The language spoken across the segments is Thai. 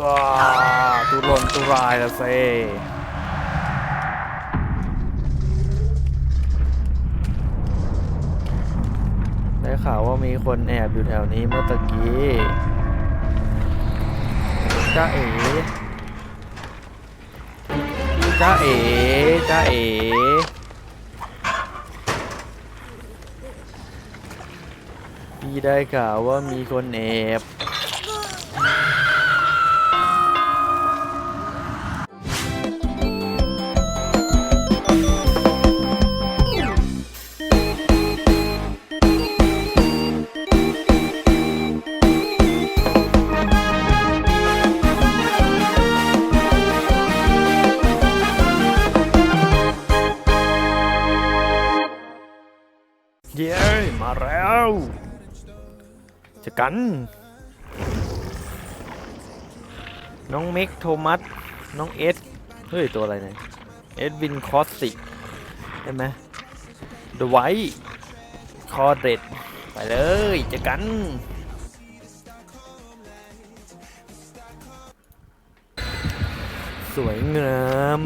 ว้าตุรนตุรายละเซได้ข่าวว่ามีคนแอบอยู่แถวนี้เมื่อตะกี้จ้าเอ๋จ้าเอ๋จ้าเอ๋พี่ได้ข่าวว่ามีคนแอบ มาแล้วจะกัน น้องเมกโทมัส น้องเอส เฮ้ย ตัวอะไรเนี่ยเอ็ดวินคอสสิกใช่ไหมเดไวคอเดดไปเลยจะกันสวยงาม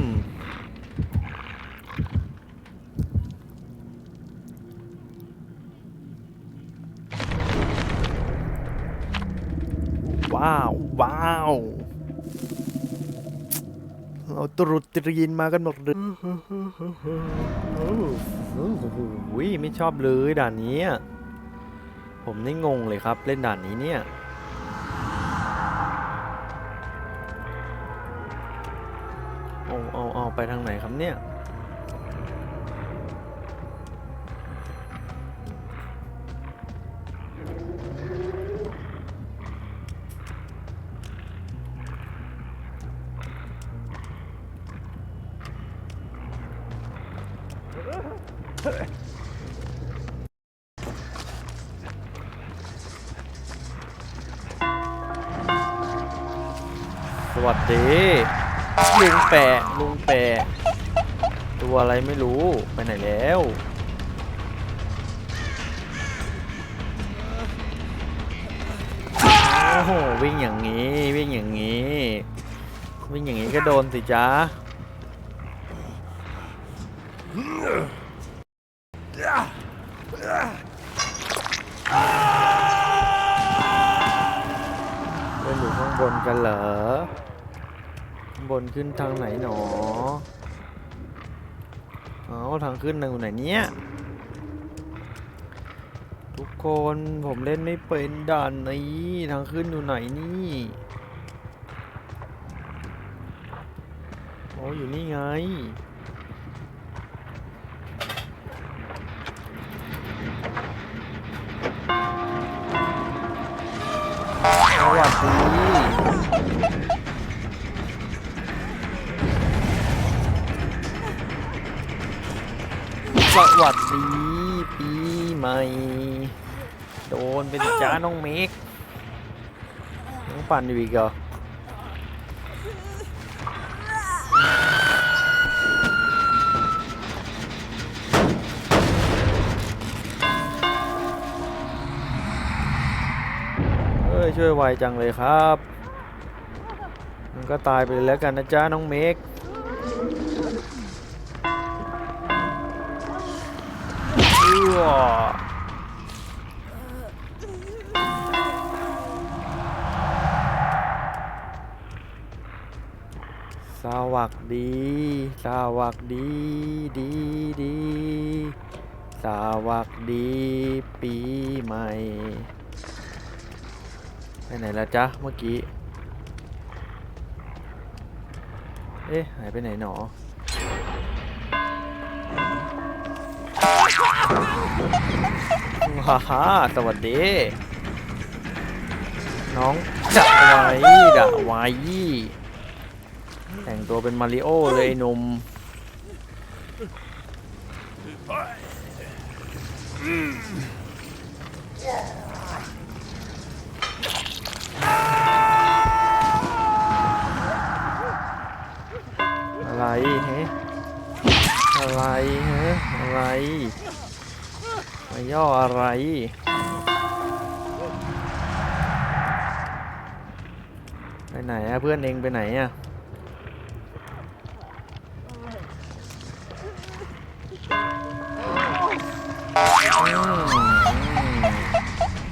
ว้าว ว้าว เราตรุษตรีนมากันหมดเลยโอ้โหไม่ชอบเลยด่านนี้ ผมนี่งงเลยครับเล่นด่านนี้เนี่ย วัสดีลุงแปะลุงแปะตัวอะไรไม่รู้ไปไหนแล้วโอ้โหวิ่งอย่างนี้วิ่งอย่างนี้ วิ่งอย่างนี้ก็โดนสิจ้าเล่นอยู่ข้างบนกันเหรอ บนขึ้นทางไหนหนออ๋อทางขึ้นทางไหนเนี้ยทุกคนผมเล่นไม่เป็นด่านนี้ทางขึ้นอยู่ไหนนี่โอ้อยู่นี่ไง วัสดีปีใหม่ โดนเป็นจ้าน้องเมกน้องปั่นอยู่อีกเหรอเอ้ยช่วยไวจังเลยครับ มันก็ตายไปแล้วกันนะจ้าน้องเมก สวัสดี สวัสดี ดีดี สวัสดี ปีใหม่ ไปไหนแล้วจ๊ะ เมื่อกี้ เอ๊ะ หายไปไหนหนอ ฮ่าฮ่าสวัสดี น้องจะไว้ดะไว้แต่งตัวเป็นมาริโอเลยหนุ่มอะไรเฮ้อะไรเฮ้อะไร ย่ออะไร ไปไหนอะเพื่อนเองไปไหนอะ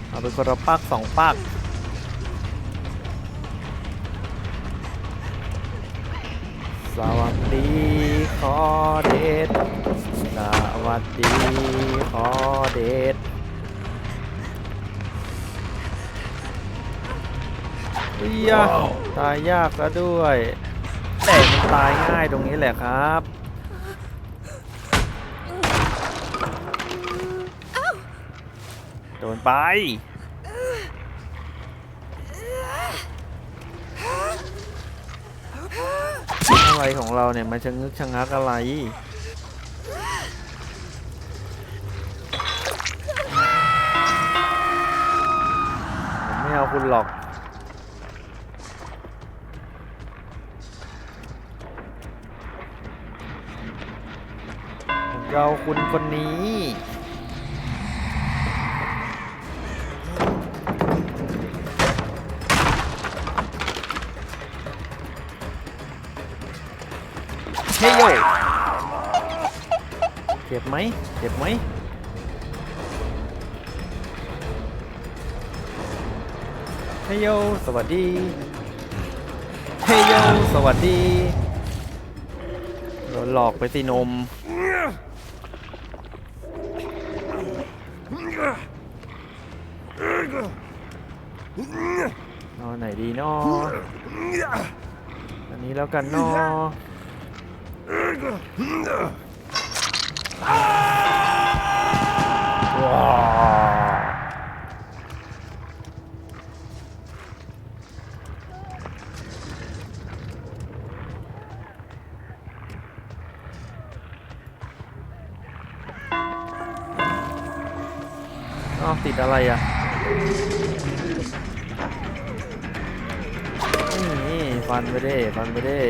เอาไปคนละปักสองปักสวัสดีขอเดท สวัสดีขอเดทเฮ้ยตายยากแล้วด้วย แต่มันตายง่ายตรงนี้แหละครับโดนไปอะไรของเราเนี่ยมันชะงึกชะงักอะไร เอาคุณหรอกผมจะเอาคุณคนนี้เฮ้ยโยเจ็บไหมเจ็บไหม เฮ้ยโย สวัสดี เฮ้ยโย สวัสดี โดนหลอกไปสินมเอาไหนดีนออันนี้แล้วกันนอว้า อ้าวติดอะไรอะนี่ฟันไปเด้ฟันไปเด้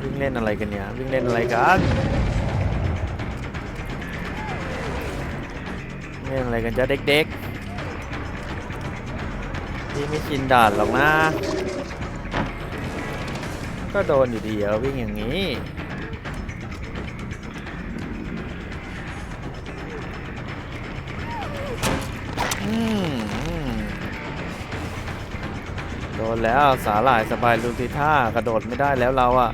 วิ่งเล่นอะไรกันเนี่ยวิ่งเล่นอะไรกันเล่นอะไรกันจ้าเด็กๆที่ไม่ชินด่านหรอกนะ ก็โดนอยู่ดีอะวิ่งอย่างนี้ โดนแล้วสาหร่ายสบายลูติท่ากระโดดไม่ได้แล้วเราอะ่ะ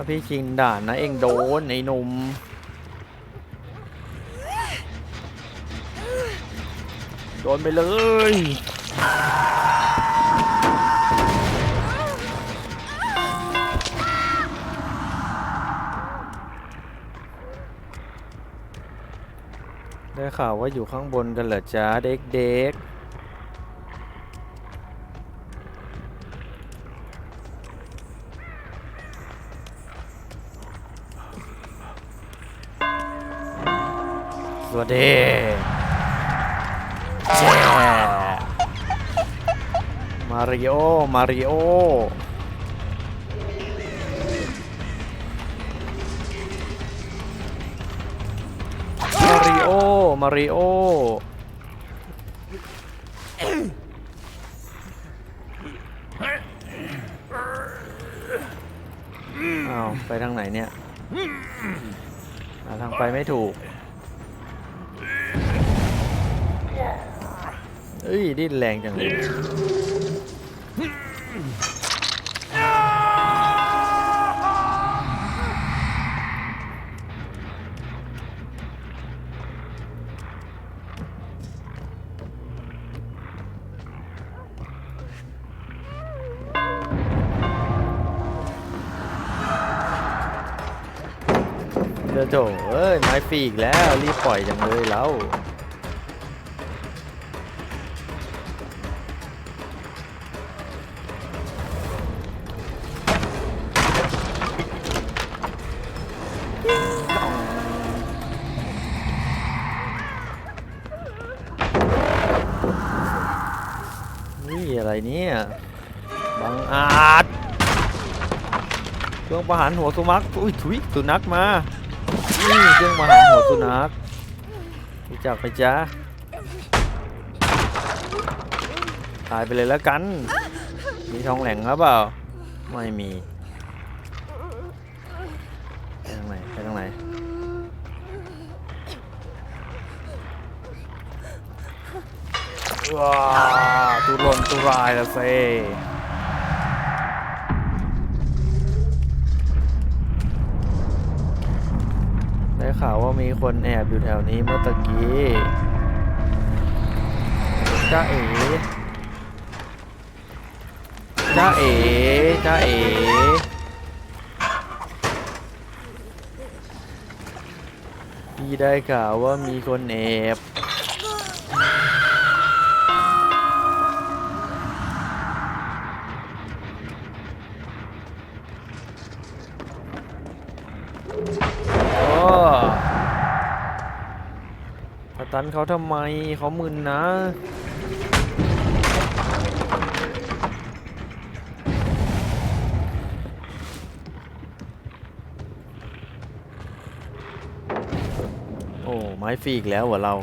าพี่ชิงด่านนะเองโดนไอ้หนุ่มโดนไปเลย ได้ข่าวว่าอยู่ข้างบนกันเหรอจ๊ะเด็กๆ สวัสดีแช่มาริโอ มาริโอ มาริโอ มาริโออ้าวไปทางไหนเนี่ย ทางไปไม่ถูก เอ้ยดิ้นแรงจังเลยเดี๋ยวโถเอ้ยไม้ฟรีอีกแล้ว รีบปล่อยจังเลยแล้ว อะไรเนี่ยบังอาจเครื่องประหารหัวสุนัขอุ้ยถุยสุนัขมานี่เครื่องประหารหัวสุนัขรู้จักไปจ้าตายไปเลยแล้วกัน มีทองแหลงหรือเปล่า ไม่มีไปทางไหนไปทางไหน ว้าตุรนตุรายละเซได้ข่าวว่ามีคนแอบอยู่แถวนี้เมื่อตะกี้จ้าเอ๋จ้าเอ๋จ้าเอ๋พี่ได้ข่าวว่ามีคนแอบ ตันเขาทำไมเขามึนนะ โอ้ไม้ฟรีอีกแล้วเหรอเรา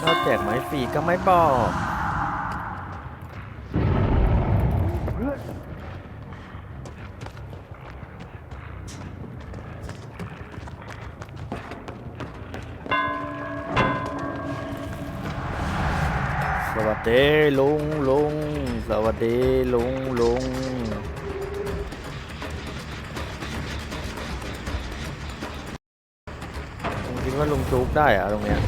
ชอบแจกไม้ฟรีก็ไม่บอก สวัสดีลุงลุงสวัสดีลุงลุงลุงคิดว่าลุงจูบได้อะตรงเนี้ย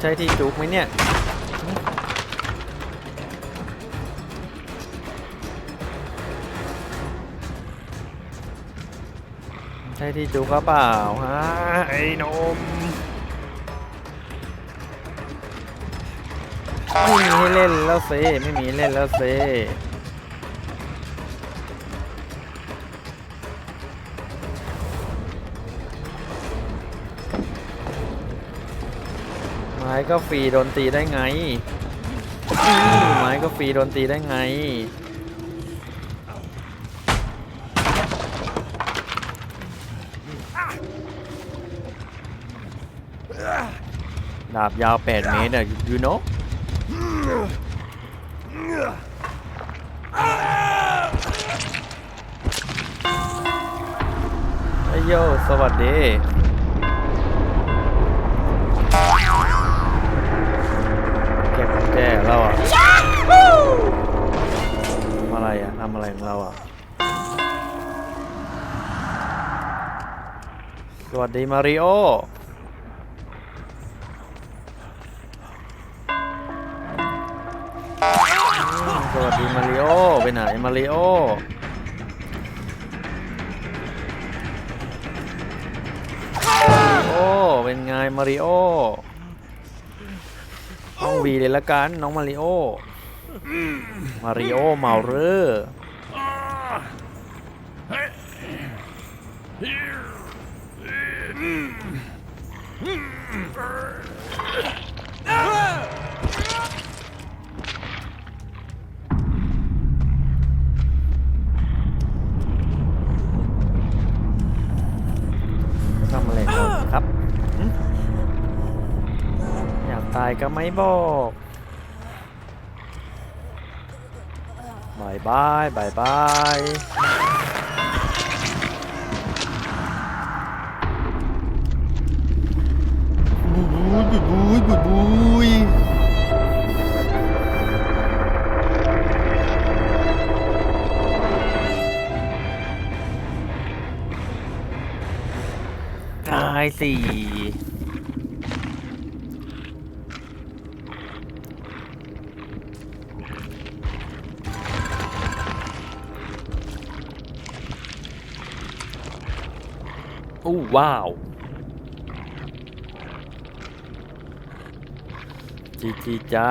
ใช่ที่จูบไหมเนี่ยใช่ที่จูบหรือเปล่าฮะไอ้นม ไม่มีให้เล่นแล้วเซไม่มีเล่นแล้วเซไม้ก็ฟรีโดนตีได้ไงไม้ก็ฟรีโดนตีได้ไงดาบยาว 8 เมตรอะ you know ไอโยสวัสดีเก็บกุญแจเราอะทำอะไรอะทำอะไรของเราอะ สวัสดีมาริโอ ดีมาริโอไปไหนมาริโอมาริโอเป็นไงมาริโอน้องวีเลยละกันน้องมาริโอมาริโอเมาเรอร์ทำอะไรของเราครับหึอยากตายก็ ไม่บอกบายบายบายบายบุยบุยบุยบุยบุยตายสิ โอ้ว้าวจีจีจ้า